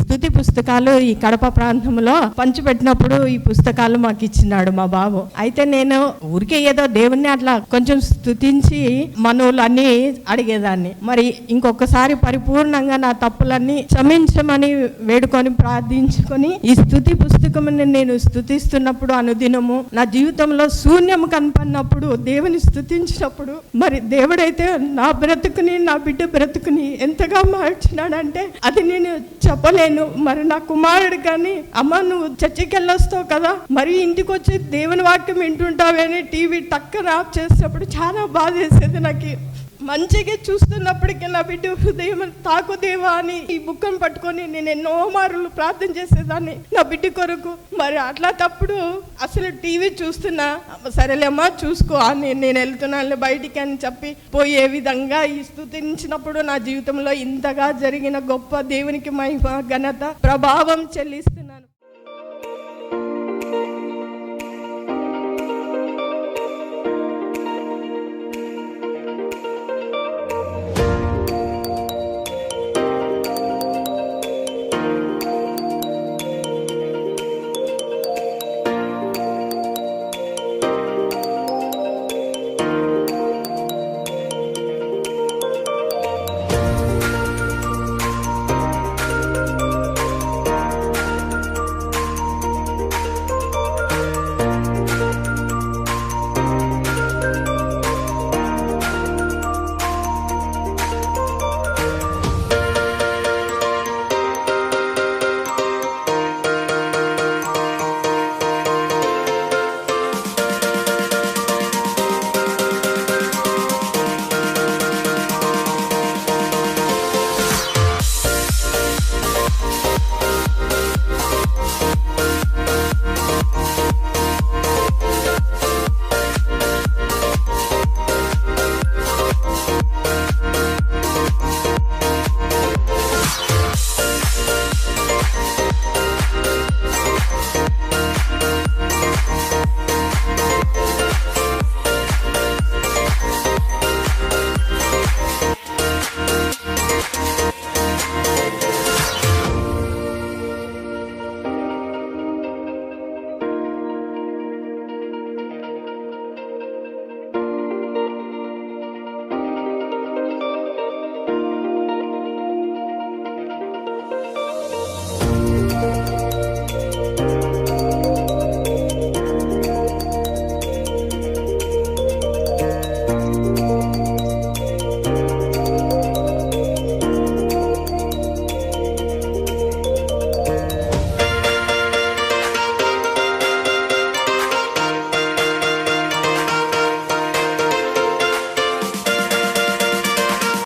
స్థుతి పుస్తకాలు ఈ కడప ప్రాంతంలో పంచిపెట్టినప్పుడు ఈ పుస్తకాలు మాకు ఇచ్చినాడు మా బాబు. అయితే నేను ఊరికే ఏదో దేవుణ్ణి అట్లా కొంచెం స్థుతించి మనవులన్నీ అడిగేదాన్ని. మరి ఇంకొకసారి పరిపూర్ణంగా నా తప్పులన్నీ క్షమించమని వేడుకొని ప్రార్థించుకొని ఈ స్థుతి పుస్తకముని నేను స్థుతిస్తున్నప్పుడు అనుదినము నా జీవితంలో శూన్యం కనపడినప్పుడు దేవుని స్థుతించినప్పుడు మరి దేవుడైతే నా బ్రతుకుని నా బిడ్డ బ్రతుకుని ఎంతగా మార్చినాడంటే అది నేను నేను మరి నా కుమారుడు కానీ అమ్మ నువ్వు చర్చికి వెళ్ళొస్తావు కదా మరి ఇంటికి వచ్చి దేవుని వాక్యం వింటుంటావని టీవీ టక్కన ఆఫ్ చేసేటప్పుడు చాలా బాధ వేసేది నాకు. మంచిగా చూస్తున్నప్పటికీ నా బిడ్డ హృదయం తాకు దేవా అని ఈ బుక్కను పట్టుకొని నేను ఎన్నో మార్లు ప్రార్థన చేసేదాన్ని. నా బిడ్డ కొరకు మరి అట్లా తప్పుడు అసలు టీవీ చూస్తున్నా. సరేలేమ్మా చూసుకో. అని నేను వెళ్తున్నాను బయటికి అని చెప్పి పోయే విధంగా ఈ స్థుతించినప్పుడు నా జీవితంలో ఇంతగా జరిగిన గొప్ప దేవునికి మహిమ ఘనత ప్రభావం చెల్లిస్తున్నాను